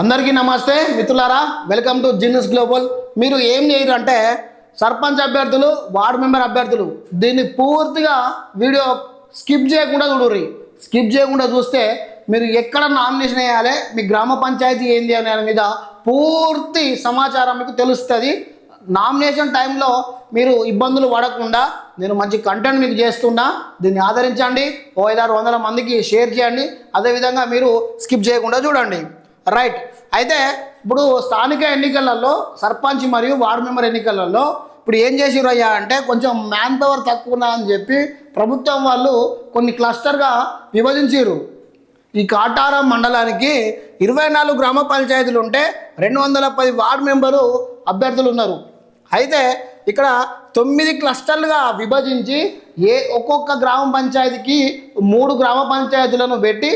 అందరికీ నమస్తే. మిత్రులారా వెల్కమ్ టు జిన్నస్ గ్లోబల్. మీరు ఏం చేయరు అంటే సర్పంచ్ అభ్యర్థులు వార్డు మెంబర్ అభ్యర్థులు దీన్ని పూర్తిగా వీడియో స్కిప్ చేయకుండా చూడుర్రి. స్కిప్ చేయకుండా చూస్తే మీరు ఎక్కడ నామినేషన్ వేయాలి మీ గ్రామ పంచాయతీ ఏంది అనే మీద పూర్తి సమాచారం మీకు తెలుస్తుంది. నామినేషన్ టైంలో మీరు ఇబ్బందులు పడకుండా నేను మంచి కంటెంట్ మీకు చేస్తున్నా. దీన్ని ఆదరించండి. ఓ ఐదారు వందల మందికి షేర్ చేయండి. అదేవిధంగా మీరు స్కిప్ చేయకుండా చూడండి. రైట్ అయితే ఇప్పుడు స్థానిక ఎన్నికలలో సర్పంచ్ మరియు వార్డు మెంబర్ ఎన్నికలలో ఇప్పుడు ఏం చేసిర్రు అయ్యా అంటే కొంచెం మ్యాన్ పవర్ తక్కువ ఉన్నా అని చెప్పి ప్రభుత్వం వాళ్ళు కొన్ని క్లస్టర్గా విభజించారు ఈ కాటారం మండలానికి ఇరవై నాలుగు గ్రామ పంచాయతీలు ఉంటే రెండు వందల పది వార్డు మెంబరు అభ్యర్థులు ఉన్నారు. అయితే ఇక్కడ తొమ్మిది క్లస్టర్లుగా విభజించి ఏ ఒక్కొక్క గ్రామ పంచాయతీకి మూడు గ్రామ పంచాయతీలను పెట్టి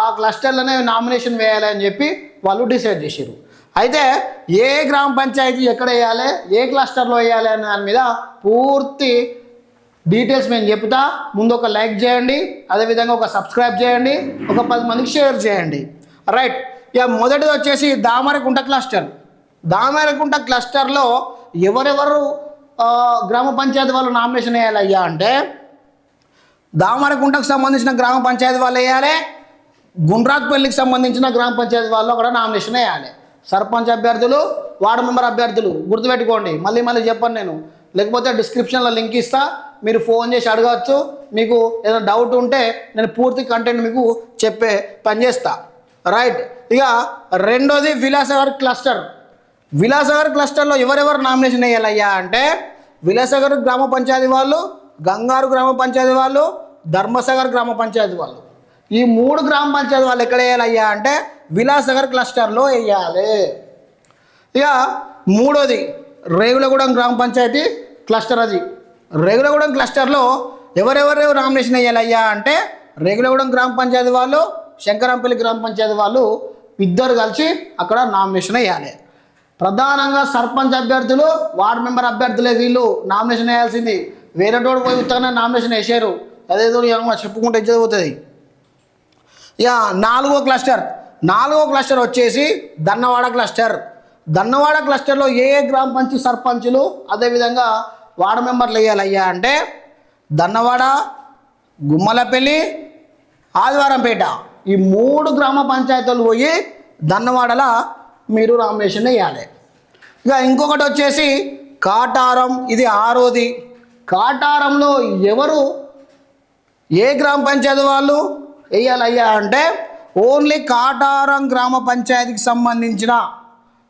ఆ క్లస్టర్లోనే నామినేషన్ వేయాలి అని చెప్పి వాళ్ళు డిసైడ్ చేశారు అయితే ఏ గ్రామ పంచాయతీ ఎక్కడ వేయాలి ఏ క్లస్టర్లో వేయాలి అనే దాని మీద పూర్తి డీటెయిల్స్ మేము చెప్తా. ముందు ఒక లైక్ చేయండి అదేవిధంగా ఒక సబ్స్క్రైబ్ చేయండి ఒక పది మందికి షేర్ చేయండి. రైట్ ఇక మొదటిది వచ్చేసి దామరకుంట క్లస్టర్. దామరకుంట క్లస్టర్లో ఎవరెవరు గ్రామ పంచాయతీ వాళ్ళు నామినేషన్ వేయాలి అయ్యా అంటే దామరకుంటకు సంబంధించిన గ్రామ పంచాయతీ వాళ్ళు వేయాలి గుండ్రాక్పల్లికి సంబంధించిన గ్రామ పంచాయతీ వాళ్ళు కూడా నామినేషన్ వేయాలి. సర్పంచ్ అభ్యర్థులు వార్డు మెంబర్ అభ్యర్థులు గుర్తుపెట్టుకోండి. మళ్ళీ మళ్ళీ చెప్పను నేను. లేకపోతే డిస్క్రిప్షన్లో లింక్ ఇస్తా మీరు ఫోన్ చేసి అడగవచ్చు. మీకు ఏదైనా డౌట్ ఉంటే నేను పూర్తి కంటెంట్ మీకు చెప్పే పని చేస్తా. రైట్. ఇక రెండోది విలాసగర్ క్లస్టర్. విలాసగర్ క్లస్టర్లో ఎవరెవరు నామినేషన్ వేయాలయ్యా అంటే విలాసగర్ గ్రామ పంచాయతీ వాళ్ళు గంగారు గ్రామ పంచాయతీ వాళ్ళు ధర్మసాగర్ గ్రామ పంచాయతీ వాళ్ళు. ఈ మూడు గ్రామ పంచాయతీ వాళ్ళు ఎక్కడ వేయాలయ్యా అంటే విలాసగర్ క్లస్టర్లో వేయాలి. ఇక మూడోది రేగులగూడెం గ్రామ పంచాయతీ క్లస్టర్ అది. రేగులగూడెం క్లస్టర్లో ఎవరెవరు నామినేషన్ వేయాలయ్యా అంటే రేగులగూడెం గ్రామ పంచాయతీ వాళ్ళు శంకరంపల్లి గ్రామ పంచాయతీ వాళ్ళు ఇద్దరు కలిసి అక్కడ నామినేషన్ వేయాలి. ప్రధానంగా సర్పంచ్ అభ్యర్థులు వార్డు మెంబర్ అభ్యర్థులే వీళ్ళు నామినేషన్ వేయాల్సింది. వేరే తోడు పోయి ఉత్తగానే నామినేషన్ వేసారు. అదేదో ఏమో చెప్పుకుంటే ఇచ్చేది పోతుంది. ఇక నాలుగో క్లస్టర్. నాలుగో క్లస్టర్ వచ్చేసి దన్నవాడ క్లస్టర్. దన్నవాడ క్లస్టర్లో ఏ ఏ గ్రామ పంచాయతీ సర్పంచులు అదేవిధంగా వార్డు మెంబర్లు వేయాలయ్యా అంటే దన్నవాడ గుమ్మలపల్లి ఆదివారంపేట ఈ మూడు గ్రామ పంచాయతీలు పోయి దన్నవాడల మీరు నామినేషన్ వేయాలి. ఇక ఇంకొకటి వచ్చేసి కాటారం ఇది ఆరోది. కాటారంలో ఎవరు? ఏ గ్రామ పంచాయతీ వాళ్ళు? వేయాలయ్యా అంటే ఓన్లీ కాటారం గ్రామ పంచాయతీకి సంబంధించిన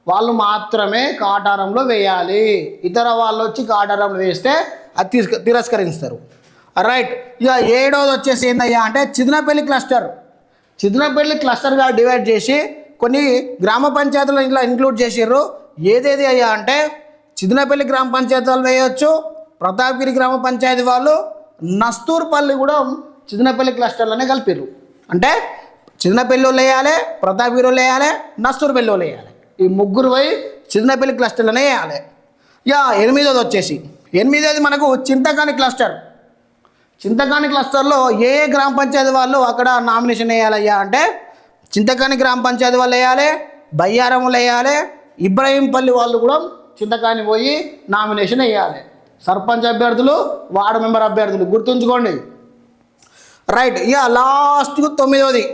వాళ్ళు మాత్రమే కాటారంలో వేయాలి. ఇతర వాళ్ళు వచ్చి కాటారంలో వేస్తే అది తిరస్క తిరస్కరిస్తారు. రైట్ ఇక ఏడోది వచ్చేసి ఏందయ్యా అంటే చిదనపల్లి క్లస్టర్ చిదనపల్లి క్లస్టర్గా డివైడ్ చేసి కొన్ని గ్రామ పంచాయతీలు ఇంట్లో ఇంక్లూడ్ చేసిర్రు. ఏదేది అయ్యా అంటే చిదనపల్లి గ్రామ పంచాయతీ వాళ్ళు వేయొచ్చు. ప్రతాప్గిరి గ్రామ పంచాయతీ వాళ్ళు. నస్తూర్పల్లి కూడా చిదినపల్లి క్లస్టర్లోనే కలిపిర్రు. అంటే చిదనపల్లిలో వాళ్ళు వేయాలి ప్రతాప్గిరి వేయాలి నస్తూరుపల్లిలో వాళ్ళు వేయాలి. ఈ ముగ్గురు పోయి చిదనపల్లి క్లస్టర్లోనే వేయాలి. యా ఎనిమిదోది వచ్చేసి ఎనిమిదోది మనకు చింతకాని క్లస్టర్. చింతకాని క్లస్టర్లో ఏ ఏ గ్రామ పంచాయతీ వాళ్ళు అక్కడ నామినేషన్ వేయాలయ్యా అంటే చింతకాని గ్రామ పంచాయతీ వాళ్ళు వేయాలి బయ్యారం వేయాలి ఇబ్రహీంపల్లి వాళ్ళు కూడా చింతకాని పోయి నామినేషన్ వేయాలి. సర్పంచ్ అభ్యర్థులు వార్డు మెంబర్ అభ్యర్థులు గుర్తుంచుకోండి. రైట్ ఇక లాస్ట్కు తొమ్మిదోది.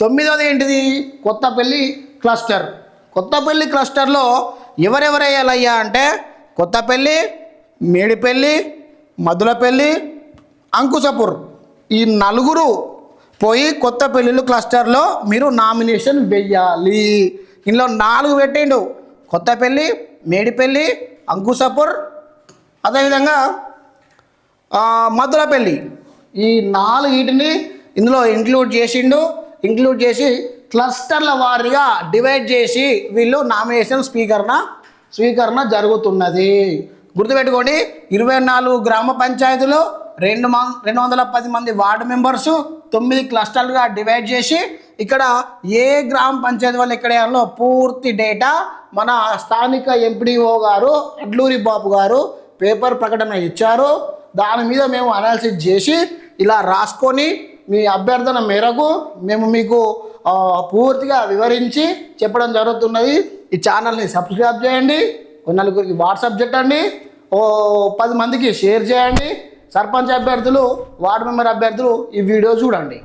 తొమ్మిదోది ఏంటిది? కొత్తపల్లి క్లస్టర్ కొత్తపల్లి క్లస్టర్లో ఎవరెవరయ్యాలయ్యా అంటే కొత్తపల్లి మేడిపల్లి మధులపల్లి అంకుశపూర్. ఈ నలుగురు పోయి కొత్తపల్లిలు క్లస్టర్లో మీరు నామినేషన్ వెయ్యాలి ఇందులో నాలుగు పెట్టిండు. కొత్తపల్లి మేడిపల్లి అంకుశపూర్ అదేవిధంగా ఆ, మధురపల్లి ఈ నాలుగిటిని ఇందులో ఇంక్లూడ్ చేసిండు. ఇంక్లూడ్ చేసి క్లస్టర్ల వారీగా డివైడ్ చేసి వీళ్ళు నామినేషన్ స్వీకరణ స్వీకరణ జరుగుతున్నది. గుర్తుపెట్టుకోండి ఇరవై నాలుగు గ్రామ పంచాయతీలు రెండు మ రెండు వందల పది మంది వార్డు మెంబర్స్ తొమ్మిది క్లస్టర్లుగా డివైడ్ చేసి ఇక్కడ ఏ గ్రామ పంచాయతీ వాళ్ళు ఎక్కడ పూర్తి డేటా మన స్థానిక ఎంపీడీఓ గారు అడ్లూరి బాబు గారు పేపర్ ప్రకటన ఇచ్చారు. దాని మీద మేము అనాలిసిస్ చేసి ఇలా రాసుకొని మీ అభ్యర్థన మేరకు మేము మీకు పూర్తిగా వివరించి చెప్పడం జరుగుతున్నది. ఈ ఛానల్ని సబ్స్క్రైబ్ చేయండి. నలుగురికి వాట్సాప్ పెట్టండి. ఓ పది మందికి షేర్ చేయండి. సర్పంచ్ అభ్యర్థులు వార్డు మెంబర్ అభ్యర్థులు ఈ వీడియో చూడండి.